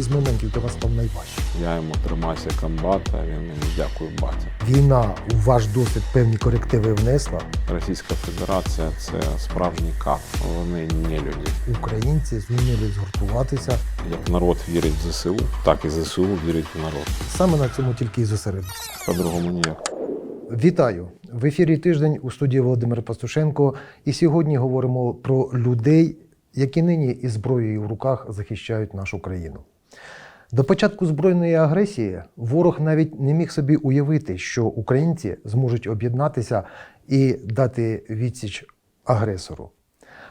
із моментів для вас став найважчим? Я йому тримався комбата, він мені дякую батя. Війна у ваш досвід певні корективи внесла. Російська Федерація це справжній кат. Вони не люди. Українці зуміли згуртуватися. Як народ вірить в ЗСУ, так і ЗСУ вірить в народ. Саме на цьому тільки і зосередитися. По-другому ніяк. Вітаю в ефірі тиждень у студії Володимир Пастушенко. І сьогодні говоримо про людей, які нині із зброєю в руках захищають нашу країну. До початку збройної агресії ворог навіть не міг собі уявити, що українці зможуть об'єднатися і дати відсіч агресору.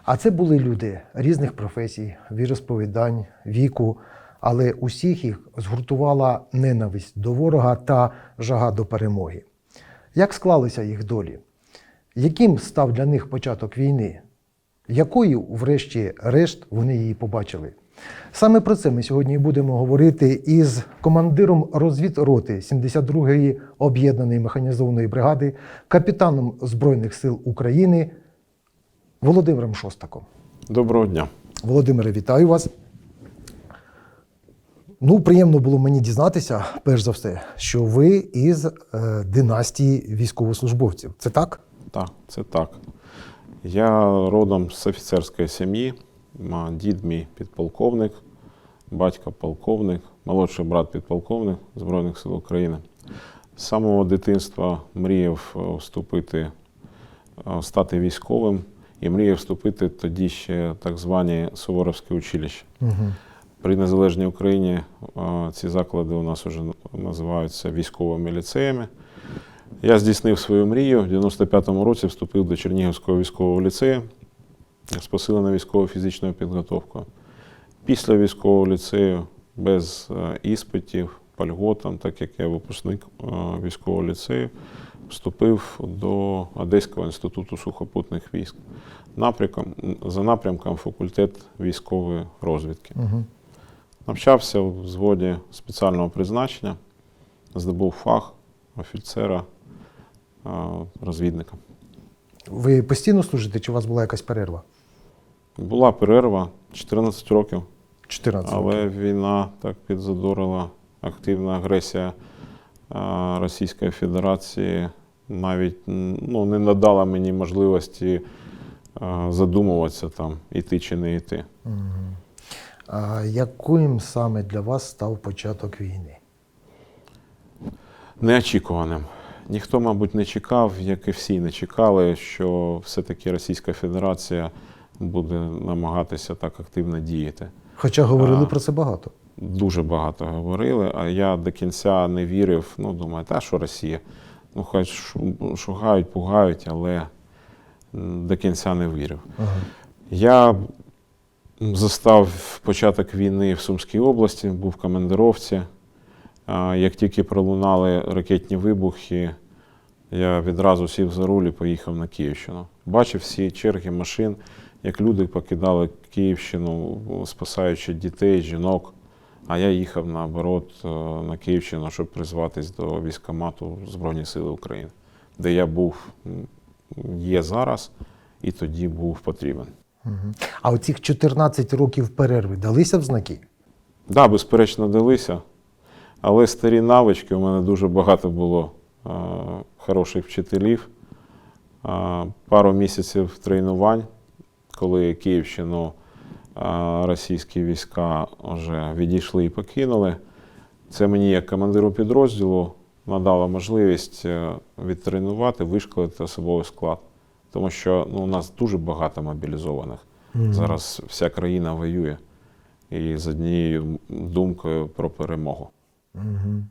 А це були люди різних професій, віросповідань, віку, але усіх їх згуртувала ненависть до ворога та жага до перемоги. Як склалися їх долі? Яким став для них початок війни? Якою, врешті-решт, вони її побачили? Саме про це ми сьогодні будемо говорити із командиром розвідроти 72-ї об'єднаної механізованої бригади, капітаном Збройних сил України Володимиром Шостаком. Доброго дня. Володимире, вітаю вас. Ну, приємно було мені дізнатися, перш за все, що ви із е, династії військовослужбовців. Це так? Так, це так. Я родом з офіцерської сім'ї. Дід мій підполковник, батько полковник, молодший брат підполковник Збройних сил України. З самого дитинства мріяв е, вступити, е, стати військовим і мріяв вступити тоді ще так звані Суворовські училища. Угу. При незалежній Україні е, ці заклади у нас вже називаються військовими ліцеями. Я здійснив свою мрію. В 95-му році вступив до Чернігівського військового ліцею з посиленою військово-фізичною підготовкою. Після військового ліцею без е, іспитів, по льготам, так як я випускник е, військового ліцею, вступив до Одеського інституту сухопутних військ. Напрямком, за напрямком факультет військової розвідки. Угу. Навчався в взводі спеціального призначення, здобув фах офіцера, е, розвідника. Ви постійно служите, чи у вас була якась перерва? Була перерва 14 років, 14 років. але війна так підзадорила активна агресія е, Російської Федерації навіть ну, не надала мені можливості е, задумуватися там, іти чи не йти. Мгм. А яким саме для вас став початок війни? неочікуваним. Ніхто, мабуть, не чекав, як і всі не чекали, що все-таки Російська Федерація буде намагатися так активно діяти. Хоча говорили А. про це багато. Дуже багато говорили, а я до кінця не вірив. Ну, думаю, та що Росія? Ну, хай шугають, пугають, але до кінця не вірив. Ага. Я застав початок війни в Сумській області, був в командировці. Як тільки пролунали ракетні вибухи, я відразу сів за руль і поїхав на Київщину. Бачив всі черги машин, як люди покидали Київщину, спасаючи дітей, жінок. А я їхав наоборот е, на Київщину, щоб призватись до військкомату Збройні Сили України, де я був, є зараз, і тоді був потрібен. А оцих 14 років перерви далися в знаки? Так, да, безперечно, далися. Але старі навички, у мене дуже багато було е, хороших вчителів. Е, пару місяців тренувань, коли Київщину російські війська вже відійшли і покинули. Це мені, як командиру підрозділу, надало можливість е, відтренувати, вишколити особовий склад. Тому що ну, у нас дуже багато мобілізованих. Мгм. Зараз вся країна воює і з однією думкою про перемогу. Угу.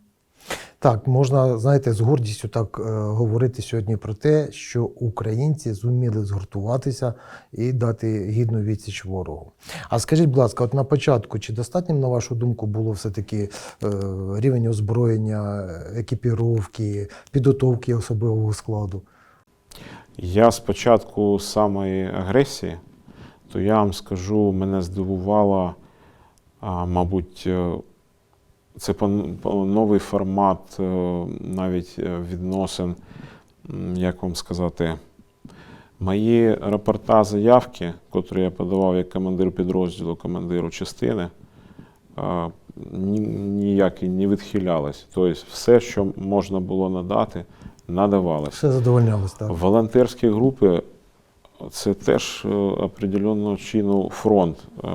Так, можна, знаєте, з гордістю так е, говорити сьогодні про те, що українці зуміли згуртуватися і дати гідну відсіч ворогу. А скажіть, будь ласка, от на початку, чи достатнім, на вашу думку, було все-таки е, рівень озброєння, екіпіровки, підготовки особового складу? Я спочатку самої агресії, то я вам скажу, мене здивувало, а, мабуть, е, це по- новий формат е, навіть е, відносин, як вам сказати, мої рапорта заявки, котрі я подавав як командир підрозділу, командиру частини, е, ні, ніякі не відхилялись. Тобто все, що можна було надати, надавалось. Все задовольнялось, так. Волонтерські групи це теж е, определенного чину фронт е,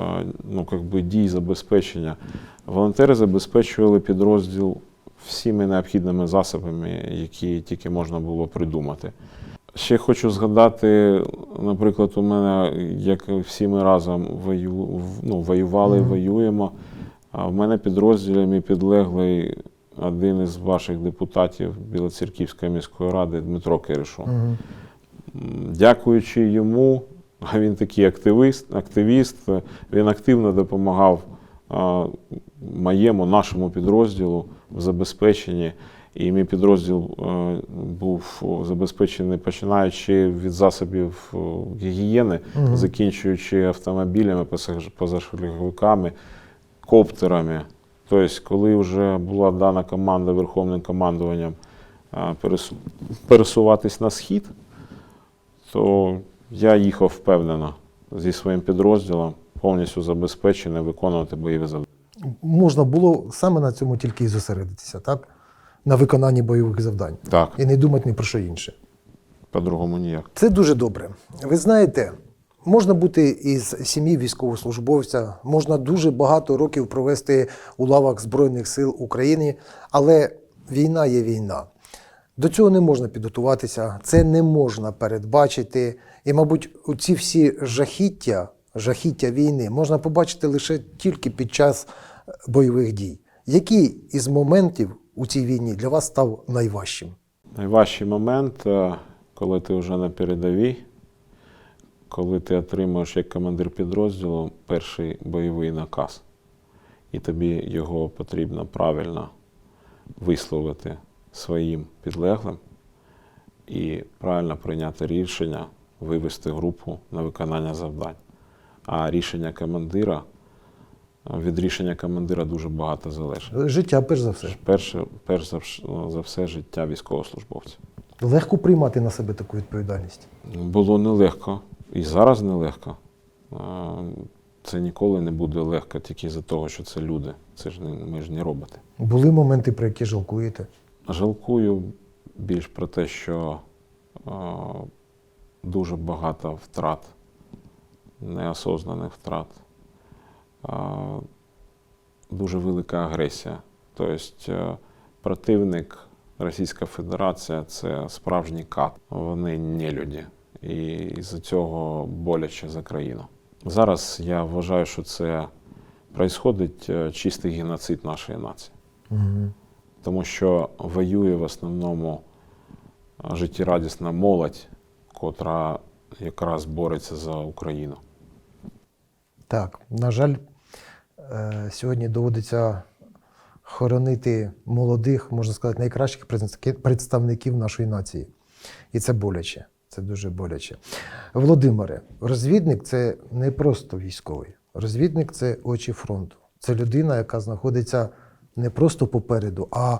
ну, как би, дій забезпечення. Волонтери забезпечували підрозділ всіми необхідними засобами, які тільки можна було придумати. Ще хочу згадати, наприклад, у мене, як всі ми разом вою, ну, воювали і Мгм. воюємо. А в мене підрозділі мій підлеглий один із ваших депутатів Білоцерківської міської ради Дмитро Киришов. Мгм. М, Дякуючи йому, а він такий активіст, активіст, е, він активно допомагав моєму, нашому підрозділу в забезпеченні. І мій підрозділ е, був забезпечений починаючи від засобів о, гігієни, Мгм. закінчуючи автомобілями, позашляховиками, коптерами. Тобто, коли вже була дана команда Верховним командуванням пересуватись на схід, то я їхав впевнено зі своїм підрозділом, повністю забезпечений виконувати бойові завдання. Можна було саме на цьому тільки і зосередитися, так? На виконанні бойових завдань. Так, І не думати ні про що інше. по-другому ніяк. Це дуже добре. Ви знаєте, можна бути із сім'ї військовослужбовця, можна дуже багато років провести у лавах Збройних сил України, але війна є війна. До цього не можна підготуватися, це не можна передбачити. І, мабуть, ці всі жахіття, жахіття війни можна побачити лише тільки під час е, бойових дій. Який із моментів у цій війні для вас став найважчим? Найважчий момент, е, коли ти вже на передовій, коли ти отримуєш як командир підрозділу перший бойовий наказ, і тобі його потрібно правильно висловити своїм підлеглим і правильно прийняти рішення вивести групу на виконання завдань. А рішення командира, від рішення командира дуже багато залежить. Життя, перш за все. Перше, перш за, за все життя військовослужбовця. Легко приймати на себе таку відповідальність. Було нелегко, і зараз нелегко. Це ніколи не буде легко тільки за того, що це люди. Це ж не, ми ж не роботи. Були моменти, про які жалкуєте. Жалкую більш про те, що е, дуже багато втрат, неосознаних втрат, е, дуже велика агресія. Тобто е, противник Російська Федерація це справжній кат. Вони не люди. І з-за цього боляче за країну. Зараз я вважаю, що це происходить е, чистий геноцид нашої нації Угу. Тому що воює в основному життєрадісна молодь, котра якраз бореться за Україну. Так, на жаль, е, сьогодні доводиться хоронити молодих, можна сказати, найкращих представників нашої нації. І це боляче. Це дуже боляче. Володимире, розвідник це не просто військовий. Розвідник це очі фронту. Це людина, яка знаходиться не просто попереду, а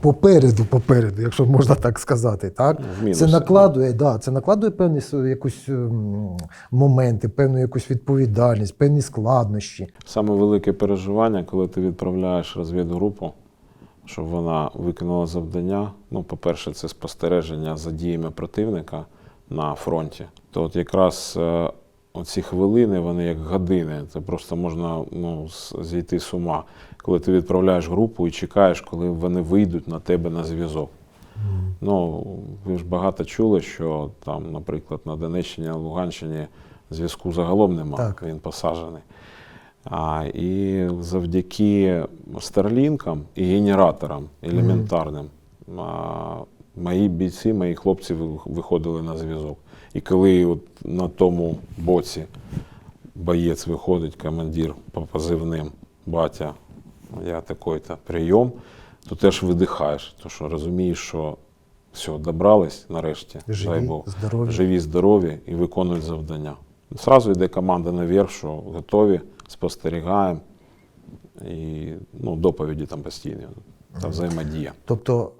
попереду, попереду, якщо можна так сказати. Так? Ну, мінус, Це накладує, да, це накладує певні якусь ем, моменти, певну якусь відповідальність, певні складнощі. Саме велике переживання, коли ти відправляєш розвідгрупу, щоб вона виконала завдання. Ну, по-перше, це спостереження за діями противника на фронті. То от якраз е, оці хвилини, вони як години. Це просто можна ну, зійти з ума, коли ти відправляєш групу і чекаєш, коли вони вийдуть на тебе на зв'язок. Ну, ви ж багато чули, що там, наприклад, на Донеччині, на Луганщині зв'язку загалом немає, Так. він посаджений. А, і завдяки старлінкам і генераторам елементарним, а, мої бійці, мої хлопці виходили на зв'язок. І коли от на тому боці боєць виходить, командир по позивним батя, я такий-то прийом, то теж видихаєш, тому що розумієш, що все, добрались нарешті, дай Бог, здорові. живі, здорові і виконують завдання. Зразу йде команда наверх, що готові, спостерігаємо. І ну, доповіді там постійні та взаємодія. Тобто,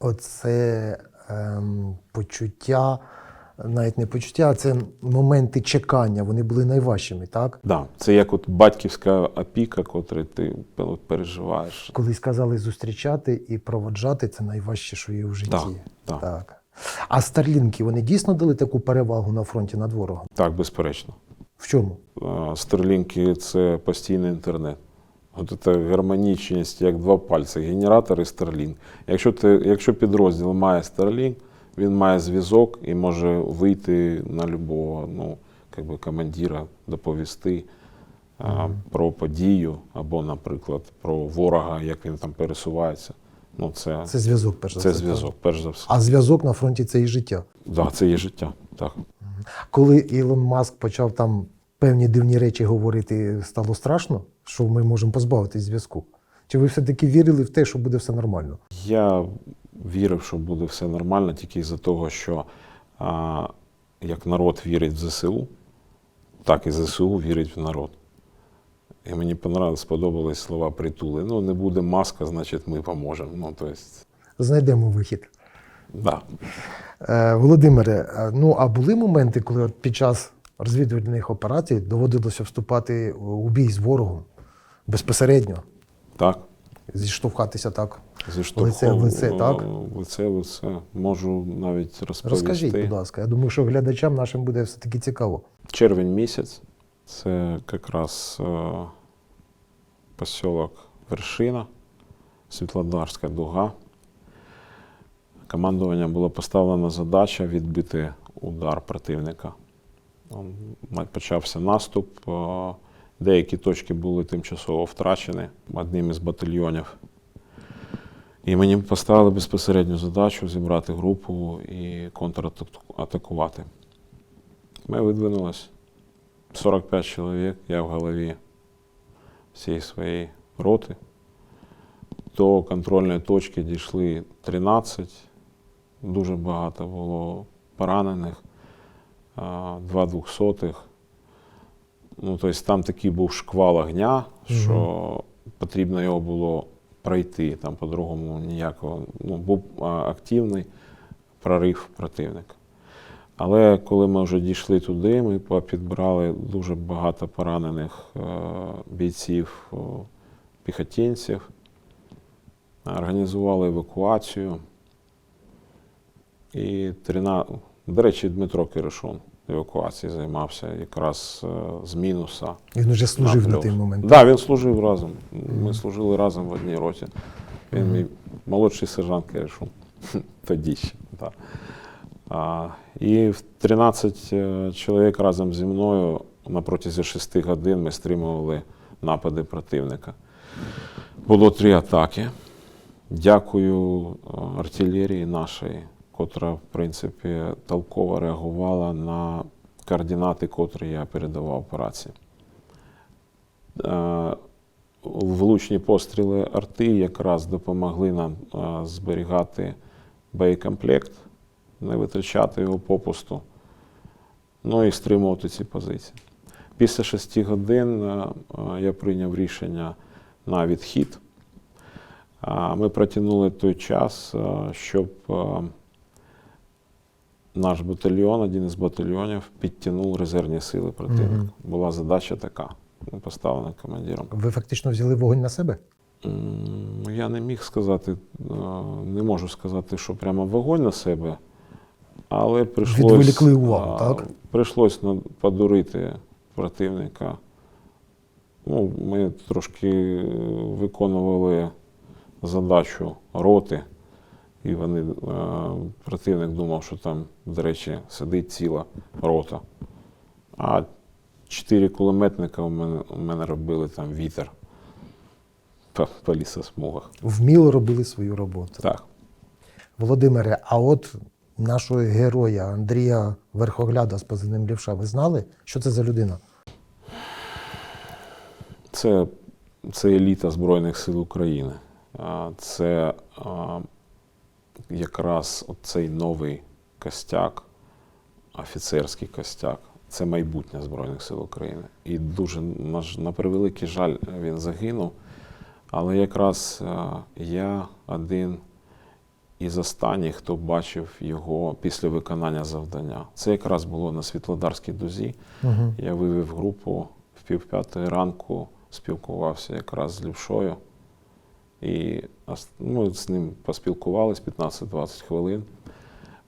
оце ем, почуття навіть не почуття, а це моменти чекання. Вони були найважчими, так? Да, це як от батьківська опіка, котру ти переживаєш. Колись сказали зустрічати і проводжати це найважче, що є в житті. Так, так. так. А старлінки вони дійсно дали таку перевагу на фронті над ворогом? Так, безперечно. В чому? Стерлінки це постійний інтернет. От це гармонічність, як два пальці, генератор і Starlink. Якщо, ти, якщо підрозділ має Starlink, він має зв'язок і може вийти на любого ну, как би, командира, доповісти а, про подію або, наприклад, про ворога, як він там пересувається. Ну, це, Це зв'язок, перш за це все. так? зв'язок, перш за все. А зв'язок на фронті це і життя. Да, це є життя. Так. Коли Ілон Маск почав там певні дивні речі говорити, стало страшно, що ми можемо позбавитись зв'язку. Чи ви все-таки вірили в те, що буде все нормально? Я вірив, що буде все нормально, тільки із-за того, що а, як народ вірить в ЗСУ, так і ЗСУ вірить в народ. І мені сподобались слова притули. Ну, не буде маска, значить ми поможемо. Ну, то есть, Знайдемо вихід. да. Е, Володимире, е, ну а були моменти, коли от під час розвідувальних операцій доводилося вступати у бій з ворогом безпосередньо, так. Зіштовхатися так. Зі Лице в лице, так? Лице в лице. Можу навіть розповісти. Розкажіть, будь ласка. Я думаю, що глядачам нашим буде все-таки цікаво. Червень місяць. Це якраз е, поселок Вершина, Світлодарська дуга. Командування було поставлена задача відбити удар противника. Почався наступ. Деякі точки були тимчасово втрачені одним із батальйонів. І мені поставили безпосередню задачу зібрати групу і контратакувати. Ми видвинулись. 45 чоловік, я в голові всієї своєї роти. До контрольної точки дійшли 13. Дуже багато було поранених, два двохсотих. Ну, тобто там такий був шквал огня, що потрібно його було пройти. Там по-другому ніякого. Ну, був активний прорив противника. Але коли ми вже дійшли туди, ми підбрали дуже багато поранених е, бійців, піхотинців, організували евакуацію. І 13, до речі, Дмитро Киришун евакуацією займався якраз е, з мінуса. Він уже служив на плюс. той момент. Так, да, він служив разом. Ми служили разом в одній роті. Він мій молодший сержант Киришун. Тоді ще. Да. А, і в 13 е, чоловік разом зі мною на протязі 6 годин ми стримували напади противника. Було три атаки. Дякую е, артилерії нашої, котра, в принципі, толково реагувала на координати, котрі я передавав операції. Е, Влучні постріли арти якраз допомогли нам е, зберігати боєкомплект, не витрачати його попусту, ну і стримувати ці позиції. Після шести годин е, я прийняв рішення на відхід. Ми протягнули той час, щоб наш батальйон, один із батальйонів, підтягнув резервні сили противника. Мгм. Була задача така, поставлена командиром. Ви фактично взяли вогонь на себе? М, Я не міг сказати, е, не можу сказати, що прямо вогонь на себе, але прийшлось, Відволікли увагу, а, так? прийшлось на- подурити противника. Ну, ми трошки е, виконували задачу роти, і вони, е, противник думав, що там, до речі, сидить ціла рота. А чотири кулеметника у мене, у мене робили там вітер по, по лісосмугах. Вміло робили свою роботу. Так. Володимире, а от нашого героя Андрія Верхогляда з позивним Лівша, ви знали, що це за людина? Це, це еліта Збройних сил України. Це якраз цей новий костяк, офіцерський костяк. Це майбутнє Збройних сил України. І дуже, на, превеликий жаль, він загинув. Але якраз я один із останніх, хто бачив його після виконання завдання. Це якраз було на Світлодарській дузі. Угу. Я вивів групу в півп'ятої ранку, спілкувався якраз з лівшою. І ми з ним поспілкувались 15-20 хвилин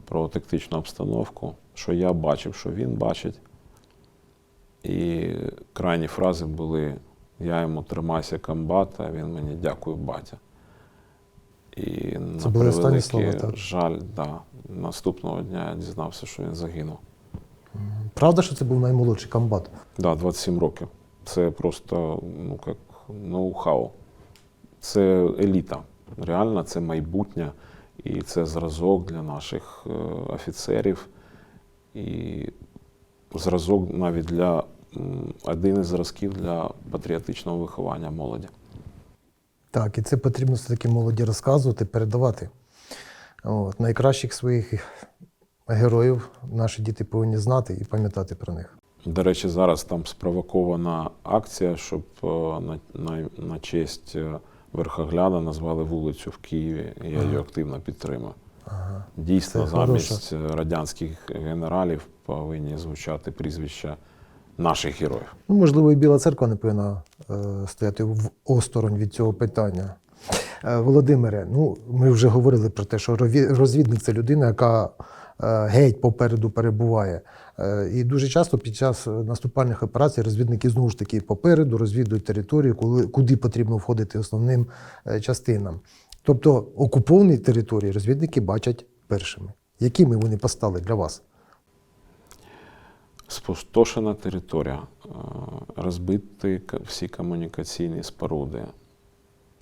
про тактичну обстановку, що я бачив, що він бачить. І крайні фрази були: я йому тримайся комбата, він мені дякую, батя. І Це на були останні слова, так? жаль, да, наступного дня я дізнався, що він загинув. Правда, що це був наймолодший комбат? Да, 27 років. Це просто ну, як ноу-хау. Це еліта. Реально, це майбутнє, і це зразок для наших е, офіцерів, і зразок навіть для один із зразків для патріотичного виховання молоді. Так, і це потрібно все-таки молоді розказувати, передавати. От, найкращих своїх героїв наші діти повинні знати і пам'ятати про них. До речі, зараз там спровокована акція, щоб е, на, на, на честь е, Верхогляда назвали вулицю в Києві. і Я її активно підтримую. Ага. Дійсно, Це замість е, радянських генералів повинні звучати прізвища наших героїв. Ну, можливо, і Біла церква не повинна е, стояти в осторонь від цього питання. Е, Володимире, ну ми вже говорили про те, що розвідник це людина, яка геть попереду перебуває. Е, і дуже часто під час е, наступальних операцій розвідники знову ж таки попереду розвідують територію, куди потрібно входити основним е, частинам. Тобто окуповані території розвідники бачать першими. Якими вони постали для вас? Спустошена територія, е, розбиті всі комунікаційні споруди,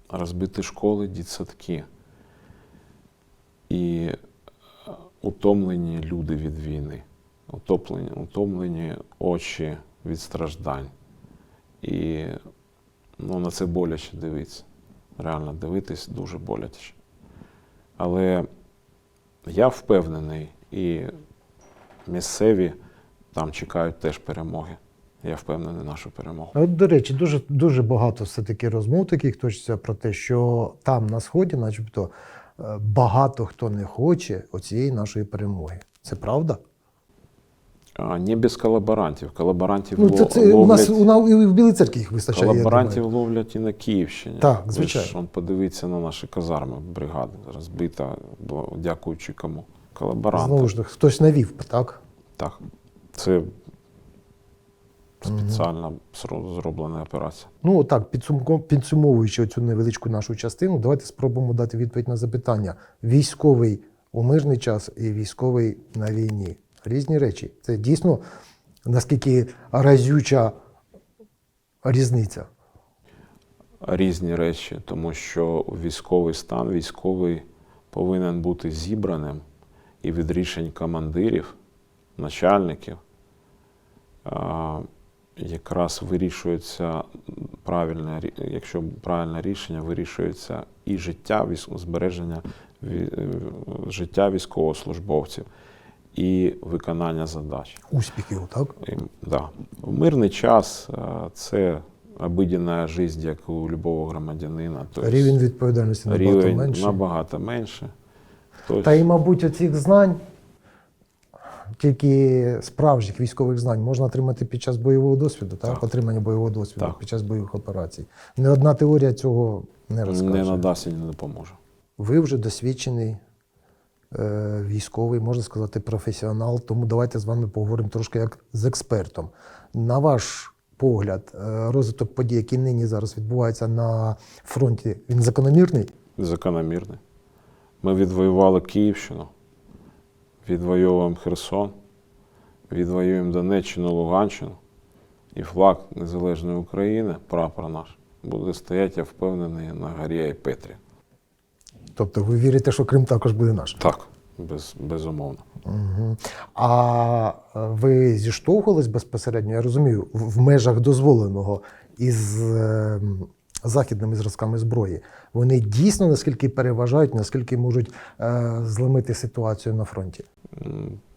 розбиті школи, дітсадки і е, утомлені люди від війни, утомлені, утомлені очі від страждань. І ну, на це боляче дивитися. Реально дивитись дуже боляче. Але я впевнений, і місцеві там чекають теж перемоги. Я впевнений нашу перемогу. От, до речі, дуже, дуже багато все-таки розмов таких точиться про те, що там на Сході, начебто, багато хто не хоче оцієї нашої перемоги. Це правда? А, не без колаборантів. Колаборантів Ну, це, це у нас ловлять, у, на- і в Білій церкві їх вистачає. колаборантів ловлять і на Київщині. Так, Ви звичайно. ж, он, подивіться на наші казарми, бригади, розбита, дякуючи кому. Колаборанти. Знову ж хтось навів, так? Так. Це спеціально зро- зроблена операція. Ну, так, підсумовуючи цю невеличку нашу частину, давайте спробуємо дати відповідь на запитання: військовий у мирний час і військовий на війні. Різні речі. Це дійсно наскільки разюча різниця. різні речі, тому що військовий стан військовий повинен бути зібраним і від рішень командирів, начальників якраз вирішується правильне, якщо правильне рішення, вирішується і життя збереження е, життя військовослужбовців, і виконання задач. Успіхів, так? І, да. В мирний час е, це обиденна життя, як у любого громадянина. Тобто Рівень відповідальності набагато рівень менше. набагато менше. Хтось, Та й, мабуть, оцих знань, тільки справжніх військових знань можна отримати під час бойового досвіду, так? Так. отримання бойового досвіду Так. під час бойових операцій. Не одна теорія цього не розкаже. не надасть і не допоможе. Ви вже досвідчений е, військовий, можна сказати, професіонал, тому давайте з вами поговоримо трошки як з експертом. На ваш погляд, е, розвиток подій, які нині зараз відбуваються на фронті, він закономірний? Закономірний. Ми відвоювали Київщину, відвоюємо Херсон, відвоюємо Донеччину, Луганщину. І флаг Незалежної України, прапор наш, буде стояти, я впевнений, на горі Айпетрі. Тобто ви вірите, що Крим також буде наш? Так, без, безумовно. Угу. А е, ви зіштовхувались безпосередньо, я розумію, в межах дозволеного із е, західними зразками зброї. Вони дійсно наскільки переважають, наскільки можуть е, зламити ситуацію на фронті.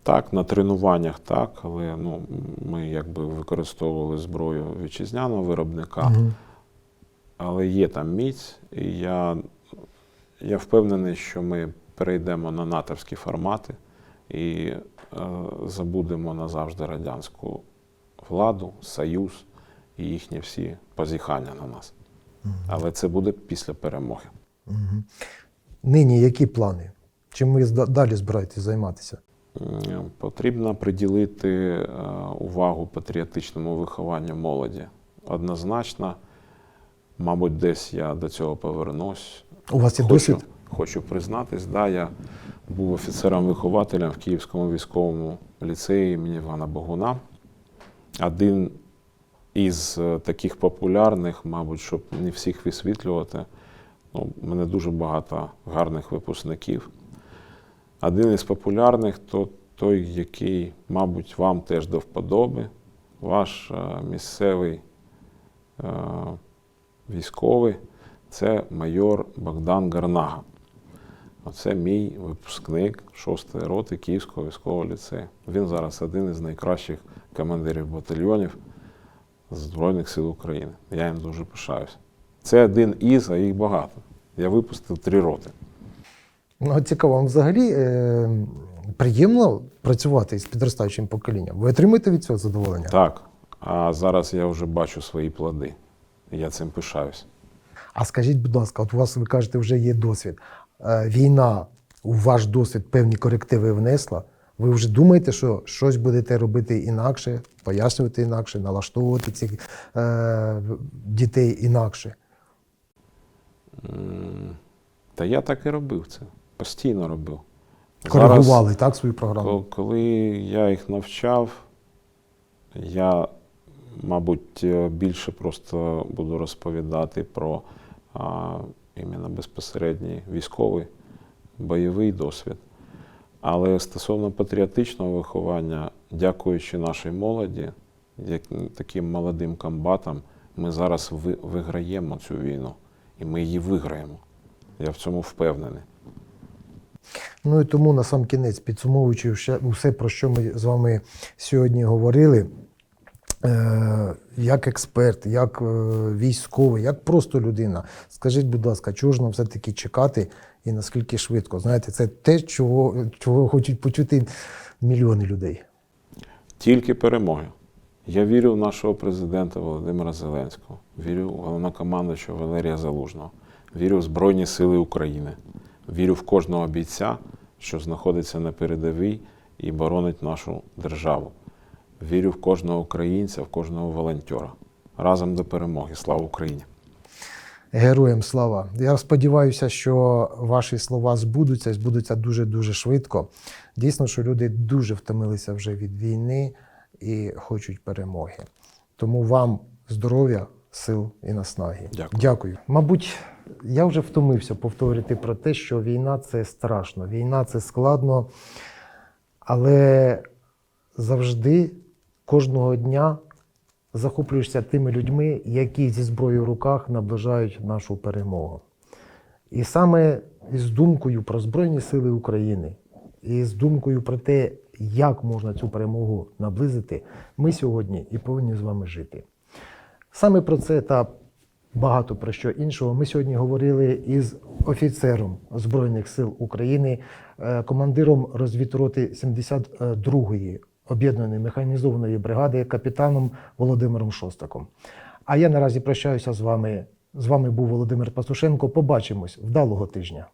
Так, на тренуваннях так, але ну, ми якби використовували зброю вітчизняного виробника, але є там міць, і я, я впевнений, що ми перейдемо на натовські формати і е, забудемо назавжди радянську владу, союз і їхні всі позіхання на нас. Але це буде після перемоги. Нині які плани? Чим ви далі збираєтесь займатися? Потрібно приділити е, увагу патріотичному вихованню молоді. Однозначно, мабуть, десь я до цього повернусь. У вас є досвід? Хочу признатись, да, я був офіцером-вихователем в Київському військовому ліцеї імені Івана Богуна. Один із е, таких популярних, мабуть, щоб не всіх висвітлювати. Ну, у мене дуже багато гарних випускників. Один із популярних то той, який, мабуть, вам теж до вподоби, ваш е, місцевий е, військовий, це майор Богдан Гарнага. Оце мій випускник 6-ї роти Київського військового ліцею. Він зараз один із найкращих командирів батальйонів Збройних сил України. Я їм дуже пишаюся. Це один із, а їх багато. Я випустив три роти. Ну, цікаво, вам взагалі е, приємно працювати з підростаючим поколінням? Ви отримуєте від цього задоволення? Так. А зараз я вже бачу свої плоди. Я цим пишаюсь. А скажіть, будь ласка, от у вас, ви кажете, вже є досвід. Е, Війна у ваш досвід певні корективи внесла. Ви вже думаєте, що щось будете робити інакше, пояснювати інакше, налаштовувати цих е, дітей інакше? Та я так і робив це. Постійно робив. Коригували так свою програму? Коли я їх навчав, я, мабуть, е, більше просто буду розповідати про а, іменно безпосередній військовий бойовий досвід. Але стосовно патріотичного виховання, дякуючи нашій молоді, таким молодим комбатам, ми зараз ви- виграємо цю війну. І ми її виграємо. Я в цьому впевнений. Ну і тому на сам кінець, підсумовуючи все, все, про що ми з вами сьогодні говорили, е, як експерт, як е, військовий, як просто людина, скажіть, будь ласка, чого ж нам все-таки чекати і наскільки швидко? Знаєте, це те, чого, чого хочуть почути мільйони людей. Тільки перемоги. Я вірю в нашого президента Володимира Зеленського, вірю в головнокомандуючого Валерія Залужного, вірю в Збройні Сили України, вірю в кожного бійця, що знаходиться на передовій і боронить нашу державу. Вірю в кожного українця, в кожного волонтера. Разом до перемоги. Слава Україні! Героям слава. Я сподіваюся, що ваші слова збудуться, збудуться дуже-дуже швидко. Дійсно, що люди дуже втомилися вже від війни і хочуть перемоги. Тому вам здоров'я, сил і наснаги. Дякую. Дякую. Мабуть, я вже втомився повторити про те, що війна це страшно, війна це складно, але завжди кожного дня захоплюєшся тими людьми, які зі зброєю в руках наближають нашу перемогу. І саме із думкою про Збройні Сили України, і з думкою про те, як можна цю перемогу наблизити, ми сьогодні і повинні з вами жити. Саме про це та багато про що іншого ми сьогодні говорили із офіцером Збройних сил України, е, командиром розвідроти 72-ї об'єднаної механізованої бригади, капітаном Володимиром Шостаком. А я наразі прощаюся з вами. З вами був Володимир Пастушенко. Побачимось вдалого тижня.